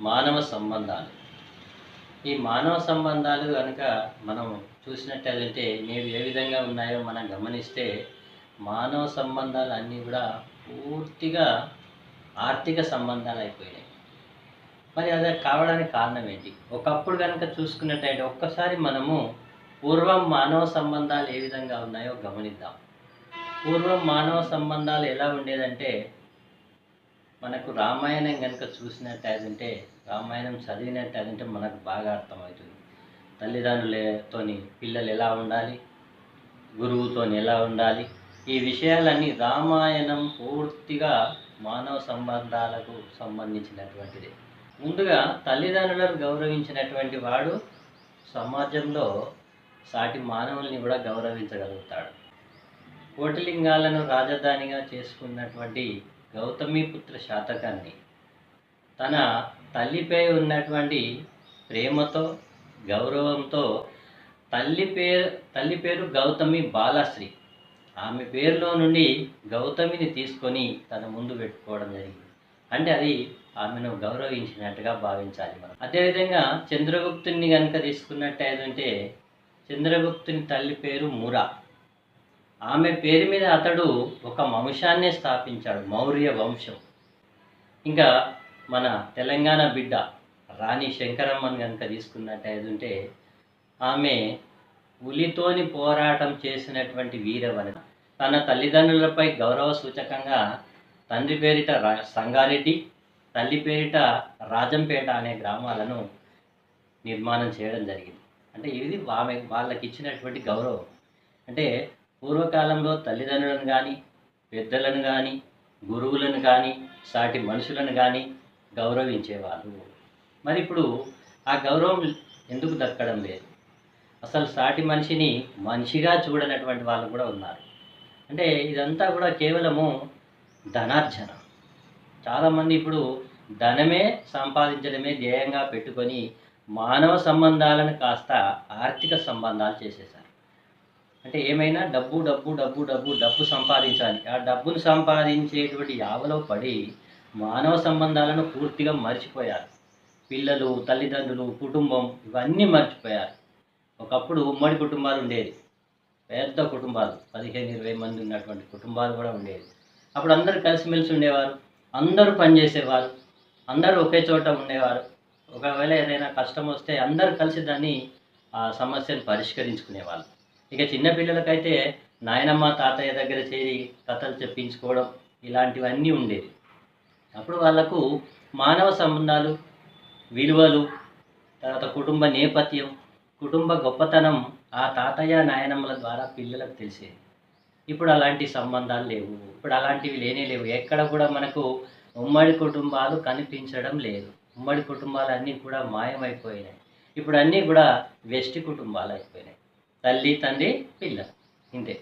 మానవ సంబంధాలు. ఈ మానవ సంబంధాలు కనుక మనం చూసినట్టయితే నేడు ఏ విధంగా ఉన్నాయో మనం గమనిస్తే మానవ సంబంధాలు అన్నీ కూడా పూర్తిగా ఆర్థిక సంబంధాలు అయిపోయినాయి. మరి అది కావడానికి కారణం ఏంటి? ఒకప్పుడు కనుక చూసుకున్నట్టయితే ఒక్కసారి మనము పూర్వం మానవ సంబంధాలు ఏ విధంగా ఉన్నాయో గమనిద్దాం. పూర్వం మానవ సంబంధాలు ఎలా ఉండేదంటే మనకు రామాయణం కనుక చూసినట్టయితే రామాయణం చదివినట్టయితే మనకు బాగా అర్థమవుతుంది. తల్లిదండ్రులతోని పిల్లలు ఎలా ఉండాలి? గురువుతోని ఎలా ఉండాలి? ఈ విషయాలన్నీ రామాయణం పూర్తిగా మానవ సంబంధాలకు సంబంధించినటువంటిది. ముందుగా తల్లిదండ్రులను గౌరవించినటువంటి వాడు సమాజంలో సాటి మానవుల్ని కూడా గౌరవించగలుగుతాడు. కోటిలింగాలను రాజధానిగా చేసుకున్నటువంటి గౌతమిపుత్ర శాతకాన్ని. తన తల్లిపై ఉన్నటువంటి ప్రేమతో గౌరవంతో తల్లి పేరు తల్లి పేరు గౌతమి బాలశ్రీ. ఆమె పేరులో నుండి గౌతమిని తీసుకొని తన ముందు పెట్టుకోవడం జరిగింది. అంటే అది ఆమెను గౌరవించినట్టుగా భావించాలి మనం. అదేవిధంగా చంద్రగుప్తుని కనుక తీసుకున్నట్టయితే చంద్రగుప్తుని తల్లి పేరు మురా. ఆమె పేరు మీద అతడు ఒక వంశాన్నే స్థాపించాడు మౌర్య వంశం. ఇంకా మన తెలంగాణ బిడ్డ రాణి శంకరమ్మని కనుక తీసుకున్నట్టయితే ఆమె పులితోని పోరాటం చేసినటువంటి వీరవనిత తన తల్లిదండ్రులపై గౌరవ సూచకంగా తండ్రి పేరిట సంగారెడ్డి తల్లి పేరిట రాజంపేట అనే గ్రామాలను నిర్మాణం చేయడం జరిగింది. అంటే ఇది ఆమె వాళ్ళకి ఇచ్చినటువంటి గౌరవం. అంటే పూర్వకాలంలో తల్లిదండ్రులను కానీ పెద్దలను కానీ గురువులను కానీ సాటి మనుషులను కానీ గౌరవించేవాళ్ళు మరి ఇప్పుడు ఆ గౌరవం ఎందుకు దక్కడం లేదు? అసలు సాటి మనిషిని మనిషిగా చూడనటువంటి వాళ్ళు కూడా ఉన్నారు. అంటే ఇదంతా కూడా కేవలము ధనార్జన. చాలామంది ఇప్పుడు ధనమే సంపాదించడమే ధ్యేయంగా పెట్టుకొని మానవ సంబంధాలను కాస్త ఆర్థిక సంబంధాలు చేసేసారు అంటే ఏమైనా డబ్బు డబ్బు డబ్బు డబ్బు డబ్బు సంపాదించాలి. ఆ డబ్బును సంపాదించేటువంటి యావలో పడి మానవ సంబంధాలను పూర్తిగా మర్చిపోయారు. పిల్లలు తల్లిదండ్రులు కుటుంబం ఇవన్నీ మర్చిపోయారు. ఒకప్పుడు ఉమ్మడి కుటుంబాలు ఉండేది పెద్ద కుటుంబాలు పదిహేను ఇరవై మంది ఉన్నటువంటి కుటుంబాలు కూడా ఉండేవి. అప్పుడు అందరూ కలిసిమెలిసి ఉండేవారు. అందరూ పనిచేసేవారు. అందరూ ఒకే చోట ఉండేవారు. ఒకవేళ ఏదైనా కష్టం వస్తే అందరూ కలిసి దాన్ని ఆ సమస్యను పరిష్కరించుకునేవాళ్ళు. ఇక చిన్నపిల్లలకైతే నాయనమ్మ తాతయ్య దగ్గర చేరి కథలు చెప్పించుకోవడం ఇలాంటివన్నీ ఉండేవి. అప్పుడు వాళ్ళకు మానవ సంబంధాలు విలువలు తర్వాత కుటుంబ నేపథ్యం కుటుంబ గొప్పతనం ఆ తాతయ్య నాయనమ్మల ద్వారా పిల్లలకు తెలిసేది. ఇప్పుడు అలాంటి సంబంధాలు లేవు. ఇప్పుడు అలాంటివి లేనే లేవు. ఎక్కడ కూడా మనకు ఉమ్మడి కుటుంబాలు కనిపించడం లేదు. ఉమ్మడి కుటుంబాలు అన్నీ కూడా మాయమైపోయినాయి. ఇప్పుడు అన్నీ కూడా వెస్ట్ కుటుంబాలు అయిపోయినాయి. తల్లి తండ్రి పిల్లలు. ఇంతే.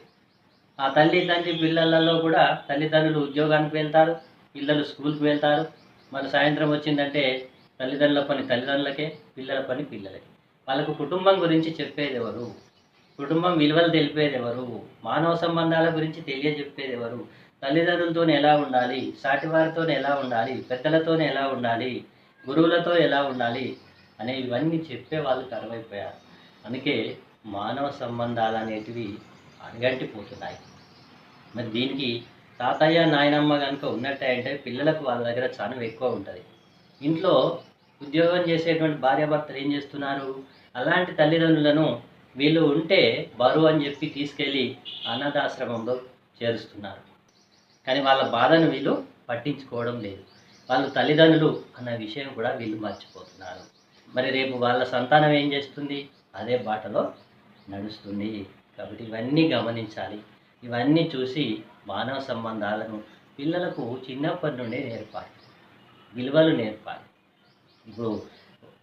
ఆ తల్లి తండ్రి పిల్లలలో కూడా తల్లిదండ్రులు ఉద్యోగానికి వెళ్తారు పిల్లలు స్కూల్కి వెళ్తారు. మరి సాయంత్రం వచ్చిందంటే తల్లిదండ్రుల పని తల్లిదండ్రులకే పిల్లల పని పిల్లలకి. వాళ్ళకు కుటుంబం గురించి చెప్పేది ఎవరు కుటుంబం విలువలు తెలిపేది ఎవరు మానవ సంబంధాల గురించి తెలియజెప్పేది ఎవరు తల్లిదండ్రులతో ఎలా ఉండాలి? సాటివారితో ఎలా ఉండాలి? పెద్దలతో ఎలా ఉండాలి? గురువులతో ఎలా ఉండాలి? అనే ఇవన్నీ చెప్పే వాళ్ళు కరువైపోయారు. అందుకే మానవ సంబంధాలు అనేటివి అణగంటిపోతున్నాయి మరి దీనికి తాతయ్య నాయనమ్మ కనుక ఉన్నట్టే అంటే పిల్లలకు వాళ్ళ దగ్గర చనువు ఎక్కువ ఉంటుంది. ఇంట్లో ఉద్యోగం చేసేటువంటి భార్యాభర్తలు ఏం చేస్తున్నారు? అలాంటి తల్లిదండ్రులను వీళ్ళు ఉంటే బరువు అని చెప్పి తీసుకెళ్ళి అనాథాశ్రమంలో చేరుస్తున్నారు. కానీ వాళ్ళ బాధను వీళ్ళు పట్టించుకోవడం లేదు. వాళ్ళు తల్లిదండ్రులు అన్న విషయం కూడా వీళ్ళు మర్చిపోతున్నారు. మరి రేపు వాళ్ళ సంతానం ఏం చేస్తుంది? అదే బాటలో నడుస్తుంది. కాబట్టి ఇవన్నీ గమనించాలి. ఇవన్నీ చూసి మానవ సంబంధాలను పిల్లలకు చిన్నప్పటి నుండే నేర్పాలి. విలువలు నేర్పాలి. ఇప్పుడు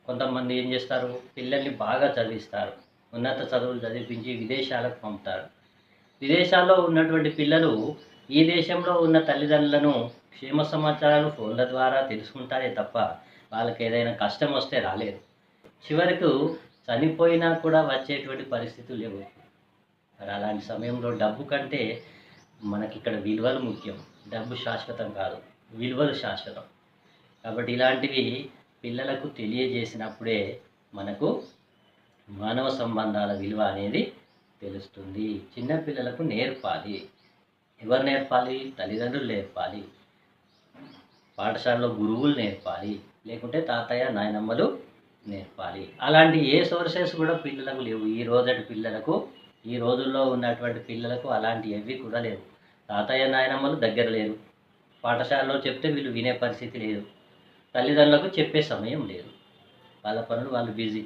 కొంతమంది ఏం చేస్తారు? పిల్లల్ని బాగా చదివిస్తారు. ఉన్నత చదువులు చదివించి విదేశాలకు పంపుతారు. విదేశాల్లో ఉన్నటువంటి పిల్లలు ఈ దేశంలో ఉన్న తల్లిదండ్రులను క్షేమ సమాచారాలు ఫోన్ల ద్వారా తెలుసుకుంటారే తప్ప వాళ్ళకి ఏదైనా కష్టం వస్తే రాలేదు. చివరకు చనిపోయినా కూడా వచ్చేటువంటి పరిస్థితులు లేవు. మరి అలాంటి సమయంలో డబ్బు కంటే మనకి ఇక్కడ విలువలు ముఖ్యం. డబ్బు శాశ్వతం కాదు. విలువలు శాశ్వతం. కాబట్టి ఇలాంటివి పిల్లలకు తెలియజేసినప్పుడే మనకు మానవ సంబంధాల విలువ అనేది తెలుస్తుంది. చిన్నపిల్లలకు నేర్పాలి. ఎవరు నేర్పాలి? తల్లిదండ్రులు నేర్పాలి. పాఠశాలలో గురువులు నేర్పాలి. లేకుంటే తాతయ్య నాయనమ్మలు నేర్పాలి. అలాంటి ఏ సోర్సెస్ కూడా పిల్లలకు లేవు. ఈ రోజటి పిల్లలకు ఈ రోజుల్లో ఉన్నటువంటి పిల్లలకు అలాంటి ఏవి కూడా లేవు. తాతయ్య నాయనమ్మలు దగ్గర లేరు. పాఠశాలలో చెప్తే వీళ్ళు వినే పరిస్థితి లేదు. తల్లిదండ్రులకు చెప్పే సమయం లేదు. వాళ్ళ పనులు వాళ్ళు బిజీ.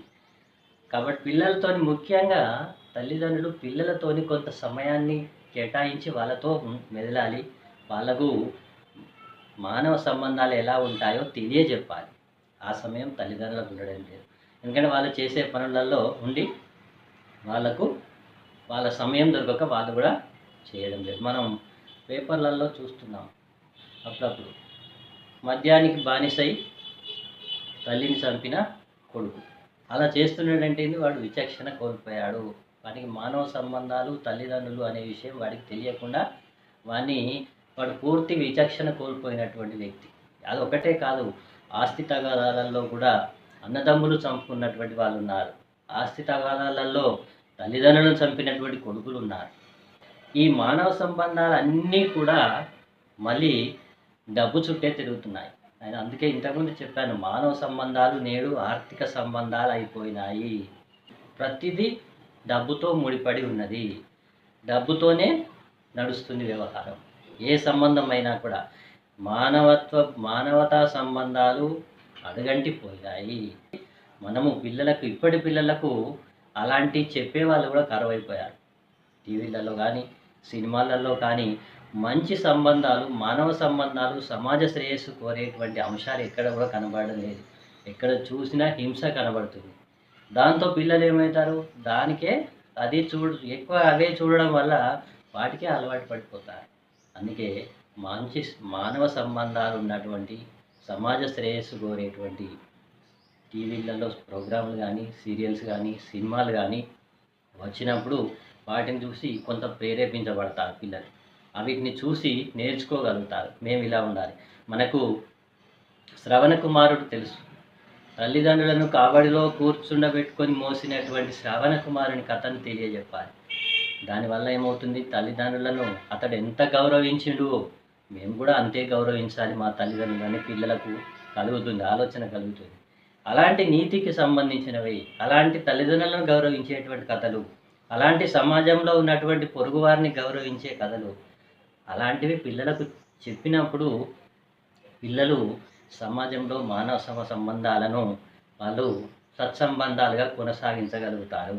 కాబట్టి పిల్లలతో ముఖ్యంగా తల్లిదండ్రులు పిల్లలతోని కొంత సమయాన్ని కేటాయించి వాళ్ళతో మెదలాలి. వాళ్ళకు మానవ సంబంధాలు ఎలా ఉంటాయో తెలియజెప్పాలి. ఆ సమయం తల్లిదండ్రులకు ఉండడం లేదు. ఎందుకంటే వాళ్ళు చేసే పనులలో ఉండి వాళ్ళకు వాళ్ళ సమయం దొరకక వాళ్ళు కూడా చేయడం లేదు. మనం పేపర్లలో చూస్తున్నాం అప్పుడప్పుడు. మద్యానికి బానిసై తల్లిని చంపిన కొడుకు. అలా చేస్తున్నాడంటే వాడు విచక్షణ కోల్పోయాడు. వానికి మానవ సంబంధాలు తల్లిదండ్రులు అనే విషయం వాడికి తెలియకుండా వాడిని వాడు పూర్తి విచక్షణ కోల్పోయినటువంటి వ్యక్తి. అది ఒకటే కాదు. ఆస్తి తగాదాలలో కూడా అన్నదమ్ములు చంపుకున్నటువంటి వాళ్ళు ఉన్నారు ఆస్తి తగాదాలలో తల్లిదండ్రులను చంపినటువంటి కొడుకులు ఉన్నారు ఈ మానవ సంబంధాలు అన్నీ కూడా మళ్ళీ డబ్బు చుట్టే తిరుగుతున్నాయి. ఆయన అందుకే ఇంతకుముందు చెప్పాను మానవ సంబంధాలు నేడు ఆర్థిక సంబంధాలు అయిపోయినాయి. ప్రతిదీ డబ్బుతో ముడిపడి ఉన్నది. డబ్బుతోనే నడుస్తుంది వ్యవహారం. ఏ సంబంధం అయినా కూడా మానవత్వ మానవతా సంబంధాలు అడగంటిపోయాయి. మనము పిల్లలకు ఇప్పటి పిల్లలకు అలాంటి చెప్పే వాళ్ళు కూడా కరువైపోయారు. టీవీలలో కానీ సినిమాలలో కానీ మంచి సంబంధాలు మానవ సంబంధాలు సమాజ శ్రేయస్సు కోరేటువంటి అంశాలు ఎక్కడ కూడా కనబడడం లేదు. ఎక్కడ చూసినా హింస కనబడుతుంది. దాంతో పిల్లలు ఏమవుతారు? దానికే అది చూడ ఎక్కువ అవే చూడడం వల్ల వాటికే అలవాటు పడిపోతారు. అందుకే మంచి మానవ సంబంధాలు ఉన్నటువంటి సమాజ శ్రేయస్సు కోరేటువంటి టీవీలలో ప్రోగ్రాంలు కానీ సీరియల్స్ కానీ సినిమాలు కానీ వచ్చినప్పుడు వాటిని చూసి కొంత ప్రేరేపించబడతారు పిల్లలు. వీటిని చూసి నేర్చుకోగలుగుతారు. మేము ఇలా ఉండాలి. మనకు శ్రవణ కుమారుడు తెలుసు. తల్లిదండ్రులను కాబడిలో కూర్చుండబెట్టుకొని మోసినటువంటి శ్రవణ కుమారుని కథను తెలియజెప్పాలి. దానివల్ల ఏమవుతుంది? తల్లిదండ్రులను అతడు ఎంత గౌరవించిండు మేము కూడా అంతే గౌరవించాలి మా తల్లిదండ్రులని పిల్లలకు కలుగుతుంది ఆలోచన కలుగుతుంది. అలాంటి నీతికి సంబంధించినవి అలాంటి తల్లిదండ్రులను గౌరవించేటువంటి కథలు అలాంటి సమాజంలో ఉన్నటువంటి పొరుగువారిని గౌరవించే కథలు అలాంటివి పిల్లలకు చెప్పినప్పుడు పిల్లలు సమాజంలో మానవ సమ సంబంధాలను వాళ్ళు సత్సంబంధాలుగా కొనసాగించగలుగుతారు.